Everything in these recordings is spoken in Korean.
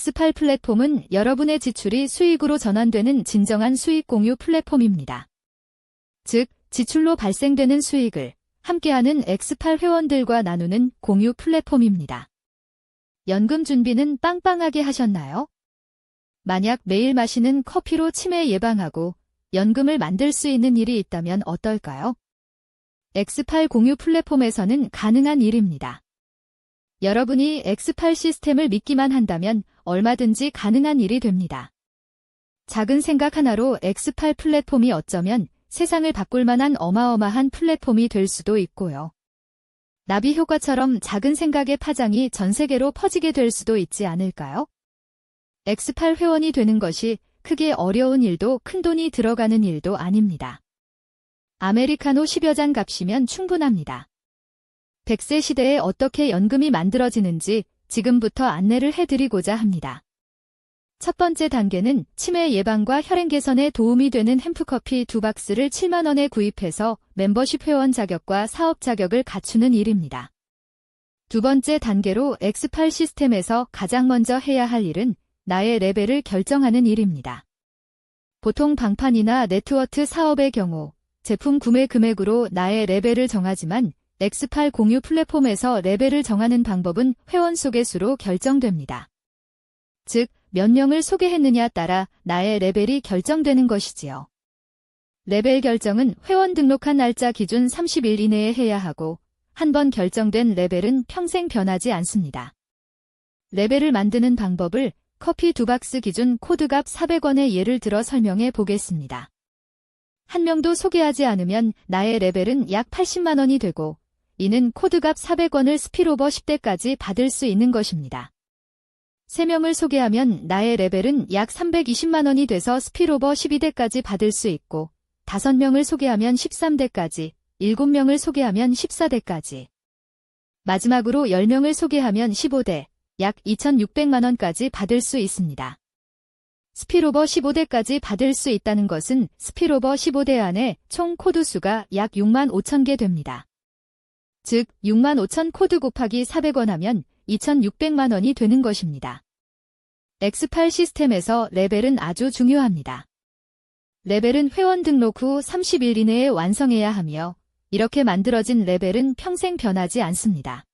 X8 플랫폼은 여러분의 지출이 수익으로 전환되는 진정한 수익 공유 플랫폼입니다. 즉, 지출로 발생되는 수익을 함께하는 X8 회원들과 나누는 공유 플랫폼입니다. 연금 준비는 빵빵하게 하셨나요? 만약 매일 마시는 커피로 치매 예방하고 연금을 만들 수 있는 일이 있다면 어떨까요? X8 공유 플랫폼에서는 가능한 일입니다. 여러분이 X8 시스템을 믿기만 한다면 얼마든지 가능한 일이 됩니다. 작은 생각 하나로 X8 플랫폼이 어쩌면 세상을 바꿀 만한 어마어마한 플랫폼이 될 수도 있고요. 나비 효과처럼 작은 생각의 파장이 전 세계로 퍼지게 될 수도 있지 않을까요? X8 회원이 되는 것이 크게 어려운 일도 큰 돈이 들어가는 일도 아닙니다. 아메리카노 10여 잔 값이면 충분합니다. 100세 시대에 어떻게 연금이 만들어지는지 지금부터 안내를 해드리고자 합니다. 첫 번째 단계는 치매 예방과 혈행 개선에 도움이 되는 햄프커피 두 박스를 7만원에 구입해서 멤버십 회원 자격과 사업 자격을 갖추는 일입니다. 두 번째 단계로 X8 시스템에서 가장 먼저 해야 할 일은 나의 레벨을 결정하는 일입니다. 보통 방판이나 네트워크 사업의 경우 제품 구매 금액으로 나의 레벨을 정하지만 X8 공유 플랫폼에서 레벨을 정하는 방법은 회원 소개 수로 결정됩니다. 즉, 몇 명을 소개했느냐 따라 나의 레벨이 결정되는 것이지요. 레벨 결정은 회원 등록한 날짜 기준 30일 이내에 해야 하고 한 번 결정된 레벨은 평생 변하지 않습니다. 레벨을 만드는 방법을 커피 두 박스 기준 코드값 400원의 예를 들어 설명해 보겠습니다. 한 명도 소개하지 않으면 나의 레벨은 약 80만 원이 되고 이는 코드값 400원을 스피로버 10대까지 받을 수 있는 것입니다. 3명을 소개하면 나의 레벨은 약 320만 원이 돼서 스피로버 12대까지 받을 수 있고 5명을 소개하면 13대까지, 7명을 소개하면 14대까지. 마지막으로 10명을 소개하면 15대, 약 2,600만 원까지 받을 수 있습니다. 스피로버 15대까지 받을 수 있다는 것은 스피로버 15대 안에 총 코드 수가 약 6만 5천 개 됩니다. 즉 6만 5천 코드 곱하기 400원 하면 2,600만 원이 되는 것입니다. X8 시스템에서 레벨은 아주 중요합니다. 레벨은 회원 등록 후 30일 이내에 완성해야 하며 이렇게 만들어진 레벨은 평생 변하지 않습니다.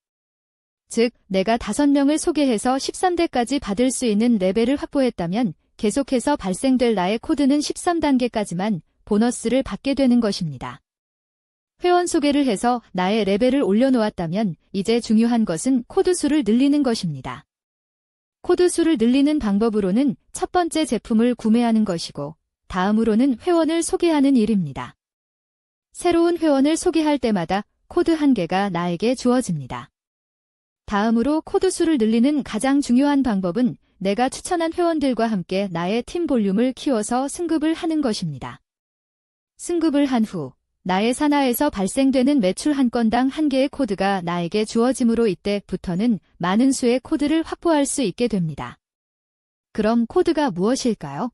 즉, 내가 5명을 소개해서 13대까지 받을 수 있는 레벨을 확보했다면 계속해서 발생될 나의 코드는 13단계까지만 보너스를 받게 되는 것입니다. 회원 소개를 해서 나의 레벨을 올려놓았다면 이제 중요한 것은 코드 수를 늘리는 것입니다. 코드 수를 늘리는 방법으로는 첫 번째 제품을 구매하는 것이고 다음으로는 회원을 소개하는 일입니다. 새로운 회원을 소개할 때마다 코드 한 개가 나에게 주어집니다. 다음으로 코드 수를 늘리는 가장 중요한 방법은 내가 추천한 회원들과 함께 나의 팀 볼륨을 키워서 승급을 하는 것입니다. 승급을 한 후 나의 산하에서 발생되는 매출 한 건당 한 개의 코드가 나에게 주어짐으로 이때부터는 많은 수의 코드를 확보할 수 있게 됩니다. 그럼 코드가 무엇일까요?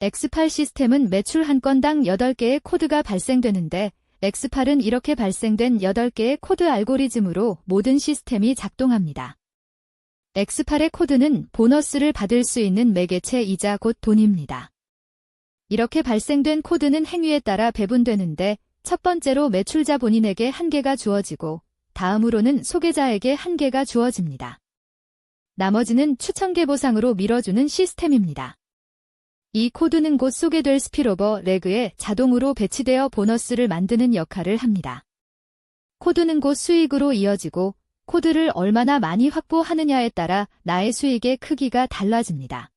X8 시스템은 매출 한 건당 8개의 코드가 발생되는데 X8은 이렇게 발생된 8개의 코드 알고리즘으로 모든 시스템이 작동합니다. X8의 코드는 보너스를 받을 수 있는 매개체이자 곧 돈입니다. 이렇게 발생된 코드는 행위에 따라 배분되는데 첫 번째로 매출자 본인에게 한 개가 주어지고 다음으로는 소개자에게 한 개가 주어집니다. 나머지는 추천계 보상으로 밀어주는 시스템입니다. 이 코드는 곧 소개될 스피로버 레그에 자동으로 배치되어 보너스를 만드는 역할을 합니다. 코드는 곧 수익으로 이어지고 코드를 얼마나 많이 확보하느냐에 따라 나의 수익의 크기가 달라집니다.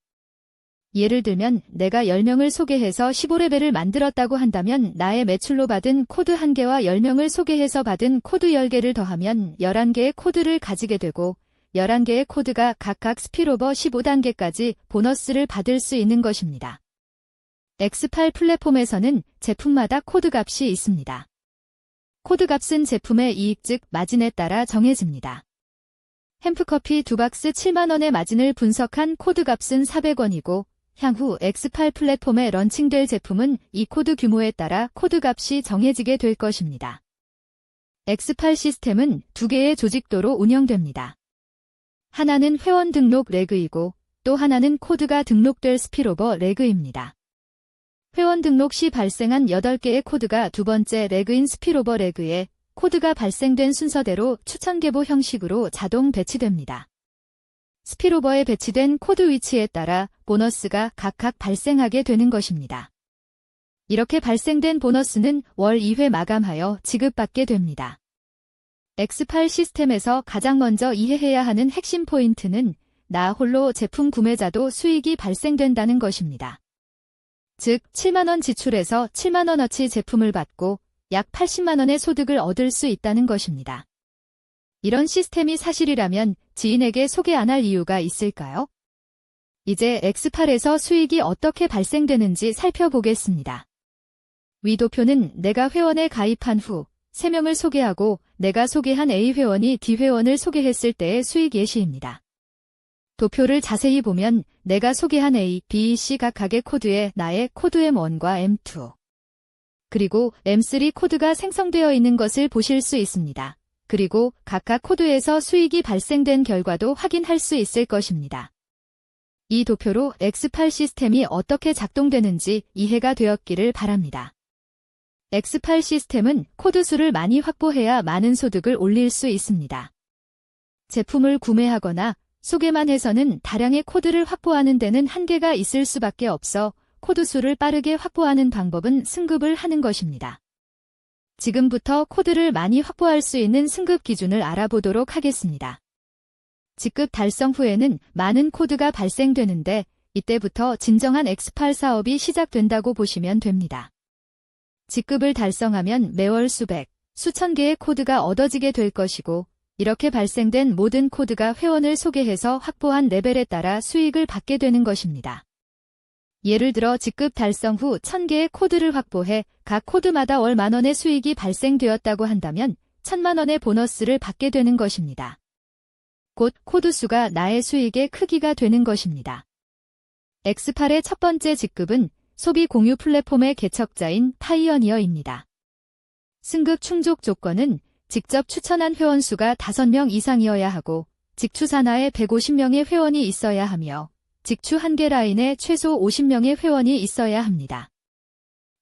예를 들면 내가 10명을 소개해서 15레벨을 만들었다고 한다면 나의 매출로 받은 코드 1개와 10명을 소개해서 받은 코드 10개를 더하면 11개의 코드를 가지게 되고 11개의 코드가 각각 스피로버 15단계까지 보너스를 받을 수 있는 것입니다. X8 플랫폼에서는 제품마다 코드 값이 있습니다. 코드 값은 제품의 이익 즉 마진에 따라 정해집니다. 햄프커피 두 박스 7만원의 마진을 분석한 코드 값은 400원이고 향후 X8 플랫폼에 런칭될 제품은 이 코드 규모에 따라 코드 값이 정해지게 될 것입니다. X8 시스템은 두 개의 조직도로 운영됩니다. 하나는 회원 등록 레그이고 또 하나는 코드가 등록될 스피로버 레그입니다. 회원 등록 시 발생한 8개의 코드가 두 번째 레그인 스피로버 레그에 코드가 발생된 순서대로 추천 계보 형식으로 자동 배치됩니다. 스피로버에 배치된 코드 위치에 따라 보너스가 각각 발생하게 되는 것입니다. 이렇게 발생된 보너스는 월 2회 마감하여 지급받게 됩니다. X8 시스템에서 가장 먼저 이해해야 하는 핵심 포인트는 나 홀로 제품 구매자도 수익이 발생된다는 것입니다. 즉, 7만원 지출해서 7만원어치 제품을 받고 약 80만원의 소득을 얻을 수 있다는 것입니다. 이런 시스템이 사실이라면 지인에게 소개 안 할 이유가 있을까요? 이제 X8에서 수익이 어떻게 발생되는지 살펴보겠습니다. 위 도표는 내가 회원에 가입한 후 3명을 소개하고 내가 소개한 A 회원이 D 회원을 소개했을 때의 수익 예시입니다. 도표를 자세히 보면 내가 소개한 A, B, C 각각의 코드에 나의 코드 M1과 M2 그리고 M3 코드가 생성되어 있는 것을 보실 수 있습니다. 그리고 각각 코드에서 수익이 발생된 결과도 확인할 수 있을 것입니다. 이 도표로 X8 시스템이 어떻게 작동되는지 이해가 되었기를 바랍니다. X8 시스템은 코드 수를 많이 확보해야 많은 소득을 올릴 수 있습니다. 제품을 구매하거나 소개만 해서는 다량의 코드를 확보하는 데는 한계가 있을 수밖에 없어 코드 수를 빠르게 확보하는 방법은 승급을 하는 것입니다. 지금부터 코드를 많이 확보할 수 있는 승급 기준을 알아보도록 하겠습니다. 직급 달성 후에는 많은 코드가 발생되는데 이때부터 진정한 X8 사업이 시작된다고 보시면 됩니다. 직급을 달성하면 매월 수백, 수천 개의 코드가 얻어지게 될 것이고 이렇게 발생된 모든 코드가 회원을 소개해서 확보한 레벨에 따라 수익을 받게 되는 것입니다. 예를 들어 직급 달성 후 1000개의 코드를 확보해 각 코드마다 월 만원의 수익이 발생되었다고 한다면 1000만원의 보너스를 받게 되는 것입니다. 곧 코드 수가 나의 수익의 크기가 되는 것입니다. X8의 첫 번째 직급은 소비 공유 플랫폼의 개척자인 파이어니어입니다. 승급 충족 조건은 직접 추천한 회원 수가 5명 이상이어야 하고 직추 산하에 150명의 회원이 있어야 하며 직추 한 개 라인에 최소 50명의 회원이 있어야 합니다.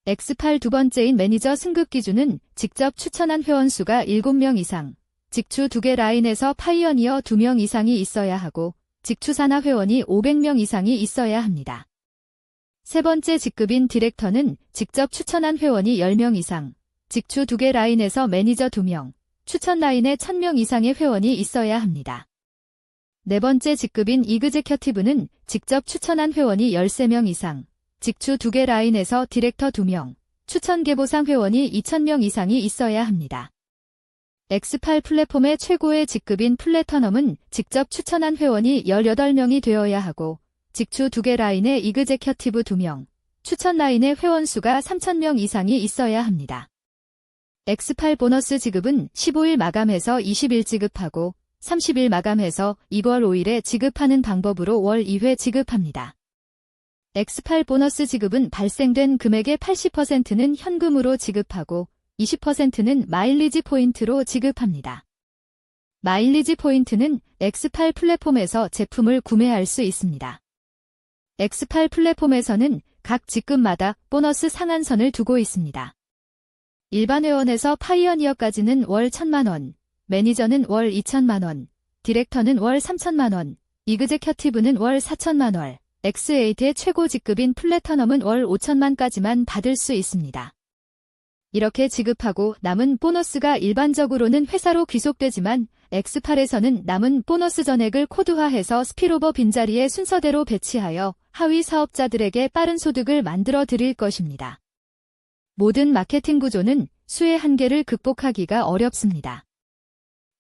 X8 두 번째인 매니저 승급 기준은 직접 추천한 회원 수가 7명 이상, 직추 두개 라인에서 파이어니어 2명 이상이 있어야 하고 직추 산하 회원이 500명 이상이 있어야 합니다. 세 번째 직급인 디렉터는 직접 추천한 회원이 10명 이상, 직추 두개 라인에서 매니저 2명, 추천 라인에 1000명 이상의 회원이 있어야 합니다. 네 번째 직급인 이그제큐티브는 직접 추천한 회원이 13명 이상, 직추 2개 라인에서 디렉터 2명, 추천 개보상 회원이 2,000명 이상이 있어야 합니다. X8 플랫폼의 최고의 직급인 플래터넘은 직접 추천한 회원이 18명이 되어야 하고, 직추 2개 라인에 이그제큐티브 2명, 추천 라인의 회원 수가 3,000명 이상이 있어야 합니다. X8 보너스 지급은 15일 마감해서 20일 지급하고, 30일 마감해서 2월 5일에 지급하는 방법으로 월 2회 지급합니다. X8 보너스 지급은 발생된 금액의 80%는 현금으로 지급하고 20%는 마일리지 포인트로 지급합니다. 마일리지 포인트는 X8 플랫폼에서 제품을 구매할 수 있습니다. X8 플랫폼에서는 각 직급마다 보너스 상한선을 두고 있습니다. 일반 회원에서 파이어니어까지는 월 1000만원, 매니저는 월 2천만원, 디렉터는 월 3천만원, 이그제큐티브는 월 4천만원, X8의 최고 직급인 플래터넘은 월 5천만까지만 받을 수 있습니다. 이렇게 지급하고 남은 보너스가 일반적으로는 회사로 귀속되지만 X8에서는 남은 보너스 전액을 코드화해서 스피로버 빈자리에 순서대로 배치하여 하위 사업자들에게 빠른 소득을 만들어 드릴 것입니다. 모든 마케팅 구조는 수의 한계를 극복하기가 어렵습니다.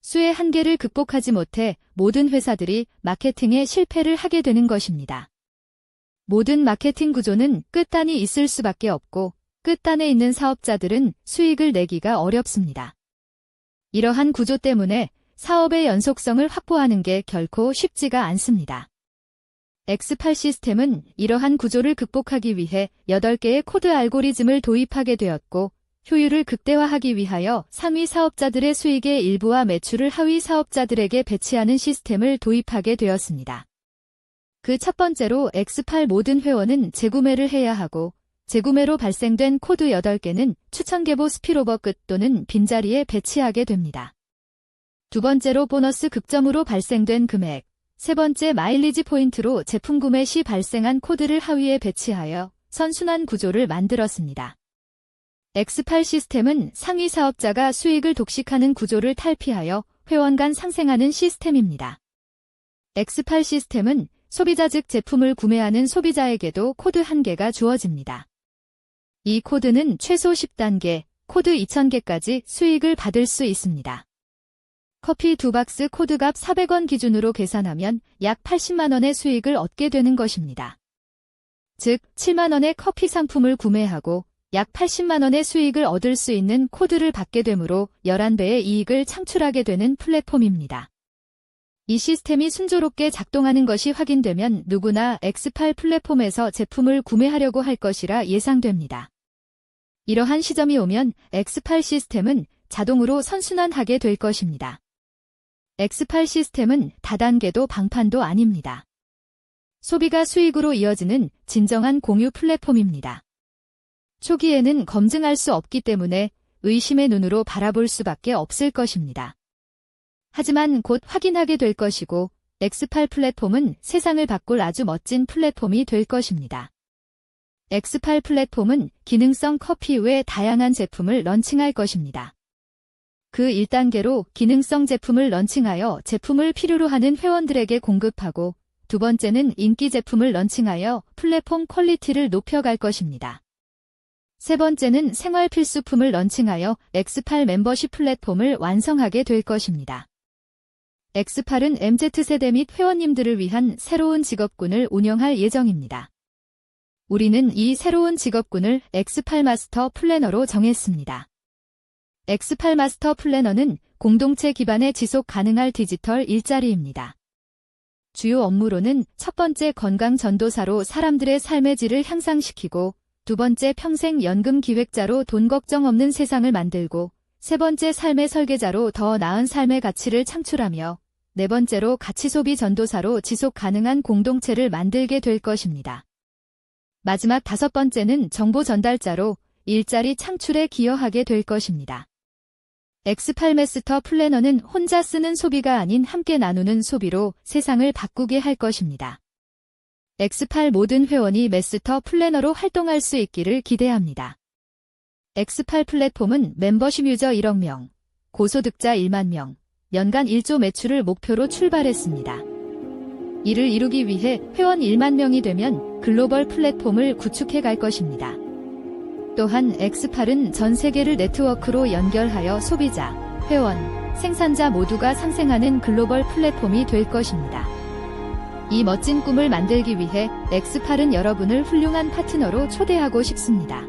수의 한계를 극복하지 못해 모든 회사들이 마케팅에 실패를 하게 되는 것입니다. 모든 마케팅 구조는 끝단이 있을 수밖에 없고 끝단에 있는 사업자들은 수익을 내기가 어렵습니다. 이러한 구조 때문에 사업의 연속성을 확보하는 게 결코 쉽지가 않습니다. X8 시스템은 이러한 구조를 극복하기 위해 8개의 코드 알고리즘을 도입하게 되었고 효율을 극대화하기 위하여 상위 사업자들의 수익의 일부와 매출을 하위 사업자들에게 배치하는 시스템을 도입하게 되었습니다. 그 첫 번째로 X8 모든 회원은 재구매를 해야 하고 재구매로 발생된 코드 8개는 추천계보 스피로버 끝 또는 빈자리에 배치하게 됩니다. 두 번째로 보너스 극점으로 발생된 금액, 세 번째 마일리지 포인트로 제품 구매 시 발생한 코드를 하위에 배치하여 선순환 구조를 만들었습니다. X8 시스템은 상위 사업자가 수익을 독식하는 구조를 탈피하여 회원 간 상생하는 시스템입니다. X8 시스템은 소비자 즉 제품을 구매하는 소비자에게도 코드 1개가 주어집니다. 이 코드는 최소 10단계, 코드 2000개까지 수익을 받을 수 있습니다. 커피 두 박스 코드값 400원 기준으로 계산하면 약 80만원의 수익을 얻게 되는 것입니다. 즉, 7만원의 커피 상품을 구매하고 약 80만원의 수익을 얻을 수 있는 코드를 받게 되므로 11배의 이익을 창출하게 되는 플랫폼입니다. 이 시스템이 순조롭게 작동하는 것이 확인되면 누구나 X8 플랫폼에서 제품을 구매하려고 할 것이라 예상됩니다. 이러한 시점이 오면 X8 시스템은 자동으로 선순환하게 될 것입니다. X8 시스템은 다단계도 방판도 아닙니다. 소비가 수익으로 이어지는 진정한 공유 플랫폼입니다. 초기에는 검증할 수 없기 때문에 의심의 눈으로 바라볼 수밖에 없을 것입니다. 하지만 곧 확인하게 될 것이고 X8 플랫폼은 세상을 바꿀 아주 멋진 플랫폼이 될 것입니다. X8 플랫폼은 기능성 커피 외 다양한 제품을 런칭할 것입니다. 그 1단계로 기능성 제품을 런칭하여 제품을 필요로 하는 회원들에게 공급하고 두 번째는 인기 제품을 런칭하여 플랫폼 퀄리티를 높여갈 것입니다. 세 번째는 생활 필수품을 런칭하여 X8 멤버십 플랫폼을 완성하게 될 것입니다. X8은 MZ세대 및 회원님들을 위한 새로운 직업군을 운영할 예정입니다. 우리는 이 새로운 직업군을 X8 마스터 플래너로 정했습니다. X8 마스터 플래너는 공동체 기반의 지속 가능할 디지털 일자리입니다. 주요 업무로는 첫 번째 건강 전도사로 사람들의 삶의 질을 향상시키고 두 번째 평생 연금 기획자로 돈 걱정 없는 세상을 만들고 세 번째 삶의 설계자로 더 나은 삶의 가치를 창출하며 네 번째로 가치 소비 전도사로 지속 가능한 공동체를 만들게 될 것입니다. 마지막 다섯 번째는 정보 전달자로 일자리 창출에 기여하게 될 것입니다. X8 마스터 플래너는 혼자 쓰는 소비가 아닌 함께 나누는 소비로 세상을 바꾸게 할 것입니다. X8 모든 회원이 마스터 플래너로 활동할 수 있기를 기대합니다. X8 플랫폼은 멤버십 유저 1억 명, 고소득자 1만 명, 연간 1조 매출을 목표로 출발했습니다. 이를 이루기 위해 회원 1만 명이 되면 글로벌 플랫폼을 구축해 갈 것입니다. 또한 X8은 전 세계를 네트워크로 연결하여 소비자, 회원, 생산자 모두가 상생하는 글로벌 플랫폼이 될 것입니다. 이 멋진 꿈을 만들기 위해 X8은 여러분을 훌륭한 파트너로 초대하고 싶습니다.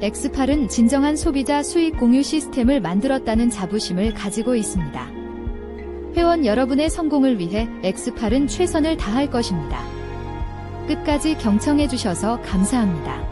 X8은 진정한 소비자 수익 공유 시스템을 만들었다는 자부심을 가지고 있습니다. 회원 여러분의 성공을 위해 X8은 최선을 다할 것입니다. 끝까지 경청해 주셔서 감사합니다.